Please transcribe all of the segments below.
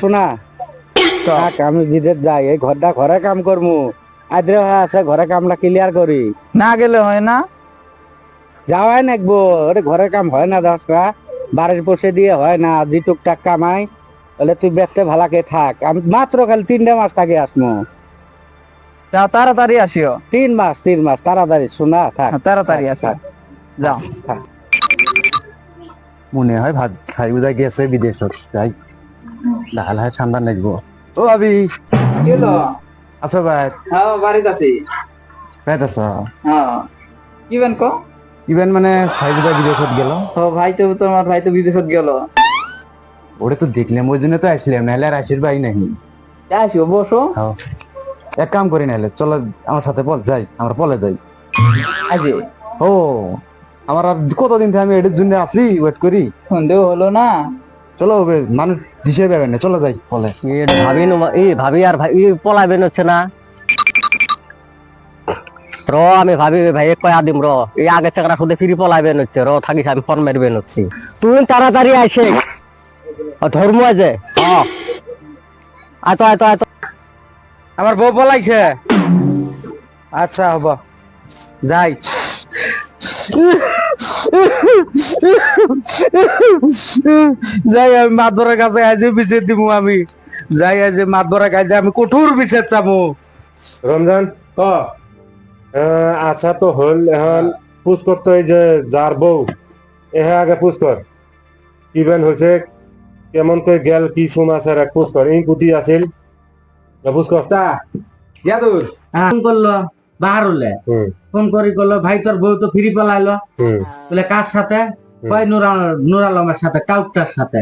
শোনা থাক, আমি বিদেশ যাই এই ঘরটা ঘরে কাম করমু। আদ্রে হয় আছে ঘরে কামটা ক্লিয়ার করি। না গেলে হয় না। যাওয়াই নাকবো ওরে ঘরে কাম হয় না দশটা বাড়ির বসে দিয়ে হয় না যে টুকটাক কামাই। তাহলে তুই ব্যস্ত ভালাকে থাক। আমি মাত্র খালি তিনটা মাস থাকি আসমু। যাও তাড়াতাড়ি আসিও। তিন মাস তিন মাস তাড়াতাড়ি শোনা থাক। হ্যাঁ, তাড়াতাড়ি আসো। যাও। মনে হয় ভাত খাই বুঝা গেছে বিদেশত যাই। লাহে লাহে ঠান্ডা লাগব ও আবি। আছো ভাই। হ্যাঁ বাড়িতে আছি। আছো হ্যাঁ। কি বেন কো? ইভেন মানে খাই বুঝা বিদেশত গেল। ও ভাই তো তোমার ভাই তো বিদেশত গেল। ওরে তো দেখলাম ওই জন্য তো আসলাম নাহলে আর আসির ভাই নাহি আসিও বসো। হ্যাঁ। এক কাম করি নাহলে চলো আমার সাথে বল যাই আমার পলে যাই। আজি? ও আমার আর কতদিন থেকে আমি এটার জন্য আছি ওয়েট করি। সন্দেহ হলো না। চলো বে, মানুষ দিশে পাবে না চলো যাই বলে। ভাবি এই ভাবি আর ভাই পলাবেন হচ্ছে না। র আমি ভাবি ভাই কয়া দিম র। এই আগে চাকরা খুদে ফিরি পলাবেন হচ্ছে র থাকিস আমি ফোন মারবেন হচ্ছি। তুই তাড়াতাড়ি ও ধর্ম আছে হ্যাঁ আতো আতো আতো আমার বউ পলাইছে। আচ্ছা হব। যাই। যাই আমি মাতবরের কাছে আজ বিচার দিব আমি। যাই আজ মাতবরের কাছে আমি কঠোর বিচার চাবো রমজান? ক আচ্ছা তো হল এখন পুষ করতে এই যে যার বউ এহে আগে পুষ কর। কি বেন হয়েছে কেমন করে গেল কি সমাচার এক পুষ কর। এই পুঁতি আছিল। যা পুষ কর। তা ইয়াদুর করল। বাহার হলে ফোন করি করল ভাই তোর বউ তো ফিরি পালাইলো। বলে কার সাথে? কয় নুরা আলমের সাথে কাউটার সাথে।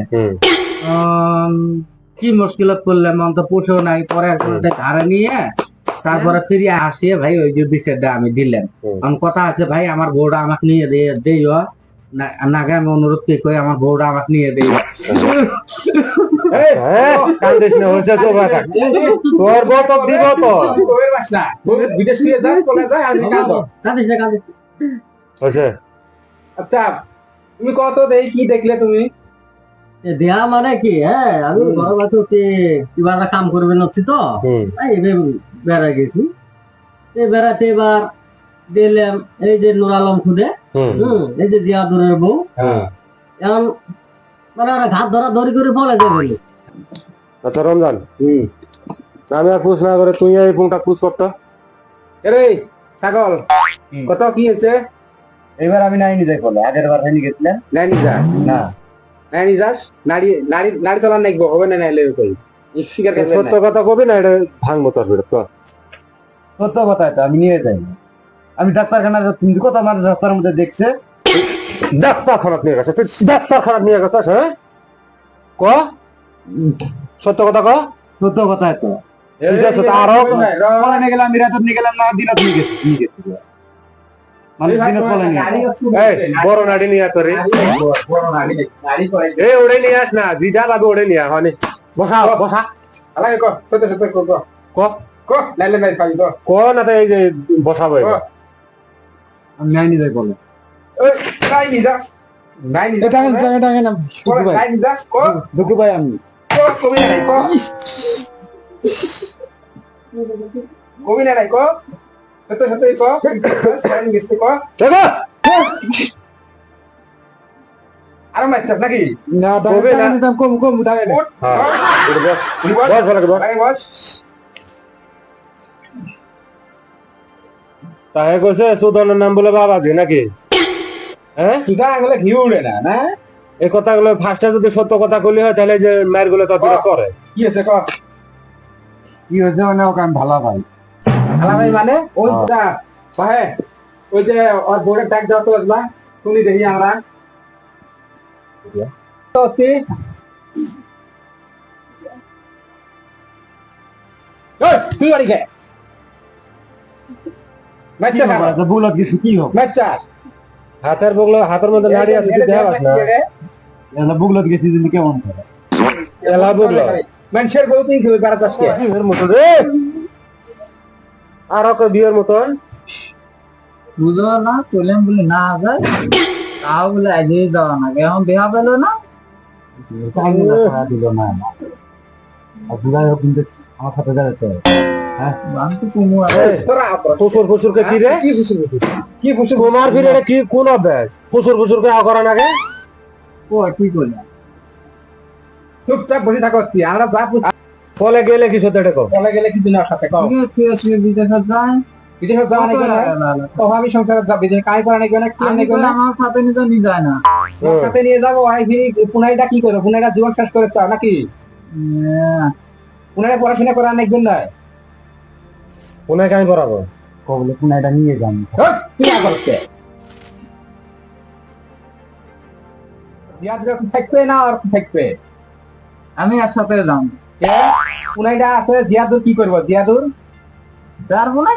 কি মুশকিলত করলে মন তো পুষেও নাই পরে ধারে নিয়ে তারপরে ফিরিয়ে আসিয়ে ভাই ওই যে বিষয়টা আমি দিলেন। কারণ কথা আছে ভাই আমার বউটা আমাকে নিয়ে দিয়ে দিও নাগে আমি অনুরোধ কি কই আমার বউটা আমাকে নিয়ে দিও কান্দিস না তো তোর দিব তো। বিদেশ আমি না। আচ্ছা তুমি কত দেই কি দেখলে তুমি? দেয়া মানে কি হ্যাঁ আমি ঘর কিবা একটা কাম করবে নছি তো। বেড়া গেছি। এই বেড়াতে এবার দিলাম এই যে নুর আলম খুদে এই যে জিয়াদুরের বউ। হুম এখন মানে ওরা ঘাত ধরা ধরি করে বলে দেবে আচ্ছা রমজান। আমি আর পুষ না করে তুই এই পুংটা পুষ করতো? রে ছাগল কত কি হয়েছে? এবার আমি নাই নিজে বলে আগের বার গেছিলেন। নাইনি যা? না। নাইনি যাস? নাড়ি নাড়ি নাড়ি চালান নাকবো হবে না নাইলে কই সত্য কথা কবি না এটা ভাঙবো তোর ভিড় তো সত্য কথা তো আমি নিয়ে যাই আমি ডাক্তারখানার তুমি কত মানুষ রাস্তার মধ্যে দেখছে ডাক্তার খারাপ নিয়ে গেছে। তুই ডাক্তার খারাপ নিয়ে গেছিস হ্যাঁ? ক? সত্য কথা ক? সত্য কথা তো। আরও নিয়ে গেলাম আমি রাতত নিয়ে গেলাম না দিনত নিয়ে গেছি নিয়ে গেছি। এই বড় নাড়ি নিয়ে তোরে। এই ওড়ে নিয়ে আস না জিডা লাগবে ওড়ে নিয়ে হনি। বসা বসা। ক? ক না তো এই যে বসাবো। আমি নাই নিজে বলে এটা আমি এটা আমি না দুঃখু ভাই দুঃখু। ভাই আমি নাকি? না কবে না? দাম কম কম দাম এটা বস। বস বস তাহে কইছে সুদনের নাম বলে বাবাজি নাকি? হ্যাঁ? ঘি উড়ে না না? এই কথাগুলো ফার্স্টে যদি সত্য কথা কইলি হয় তাহলে যে মায়েরগুলো তত করে। কি হয়েছে ক? কি হয়েছে মানে ওকে আমি ভালো ভাই আলামাই মানে? ওই। যা পাহে ওই যে ওর বোর্ডের ডাক দাও তো একবার শুনি দেখি আমরা। তো তুই তুই বাড়ি গে বাচ্চা কি বুলত কিছু কি হবে বাচ্চা। হাতের বগলো হাতের মধ্যে নাড়ি আছে তুই দেখা পাস না এটা বুগলত গেছি যদি কেমন করে? এলা বগলো। মানুষের বউ তুই খেলে বেড়াতে আজকে বিয়ের মতো রে। আর ওকে বিয়ের মতন? বুঝলো না চলেন বলে না যায় তাও বলে আজই যাওয়া না। এখন দেহা পেল না। টাইম না দিল না হোক কিন্তু আমার সাথে তো। তোমার ফিরে কি কোন অভ্যাস? ফুসুর ফুসুরকে আ করা নাগে ও কি করলাম চুপচাপ বসে থাকো তুই আমরা যা ফলে গেলে কি সত্যি এটা কও? চলে গেলে কি দিনের সাথে কও? তুই আসলে বিদেশে যাই। বিদেশে যাওয়া নাকি না? অভাবী সংসারে যা বিদেশে কাজ করা নাকি না কি নাকি না আমার সাথে নিতে নিয়ে যায় না। সাথে নিয়ে যাব আই ফিরি। পুনাইটা কি করো? পুনাইটা জীবন শেষ করে চাও নাকি? পুনাইটা পড়াশোনা করা নাকি না ওনাকে আমি পড়াবো কবলে কোন এটা নিয়ে যান। করতে থাকবে না আর থাকবে? আমি আর সাথে যাম। আছে জিয়াদুর কি করব? জিয়াদুর?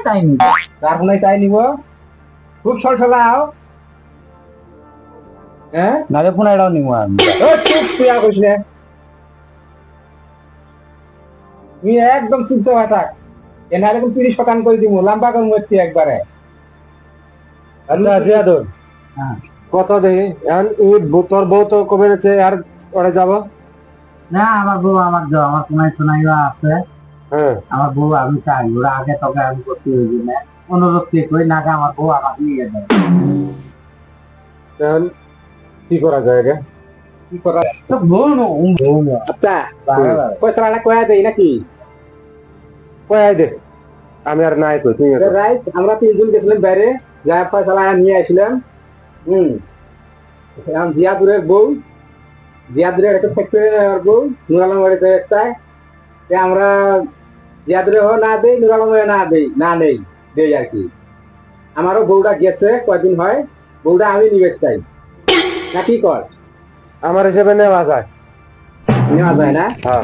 তাই নিব। যার মনে তাই নিব। খুব সলসলাও হ্যাঁ নালে কোন এটাও নিব আমি। ও চুপ তুই আর কইস একদম চুপ হয়ে থাক। এ নাহলে কিন্তু তিরিশ শতাংশ করে দিব লম্বা করে মরছি একবারে। আচ্ছা জিয়াদুল। হ্যাঁ। কত দেখি এখন ই তোর বউ তো কবে নেছে আর ওরে যাব? না আমার বউ আমার যাও আমার কোনাই শোনাই আছে। হ্যাঁ। আমার বউ আমি চাই ওরা আগে তোকে আমি করতে হইবে না। অনুরোধ কে কই না আমার বউ আমাকে নিয়ে যাবে। এখন কি করা যায় এটা কি করা বউ নো আচ্ছা পয়সাটা কয়া দেই নাকি? কই আই দে। আমি আর নাই কই তুই রাইট আমরা তিনজন গেছিলাম বাইরে যা পয়সা নিয়ে আসলাম হুম। জিয়াদুরের বউ জিয়াদুরের একটা ফ্যাক্টরি আর বউ নুরালাম বাড়িতে একটা। আমরা জিয়াদুরে হো না দেই নুরালাম না দেই না নেই দেই আর কি। আমারও বউটা গেছে কয়দিন হয় বউটা আমি নিবে চাই। না কি কর? আমার হিসেবে নেওয়া যায়। নেওয়া যায় না? হ্যাঁ।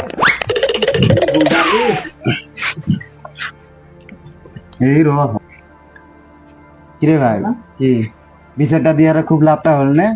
এই রো কিরে ভাই? কি? বিচারটা দিয়ে খুব লাভটা হল না।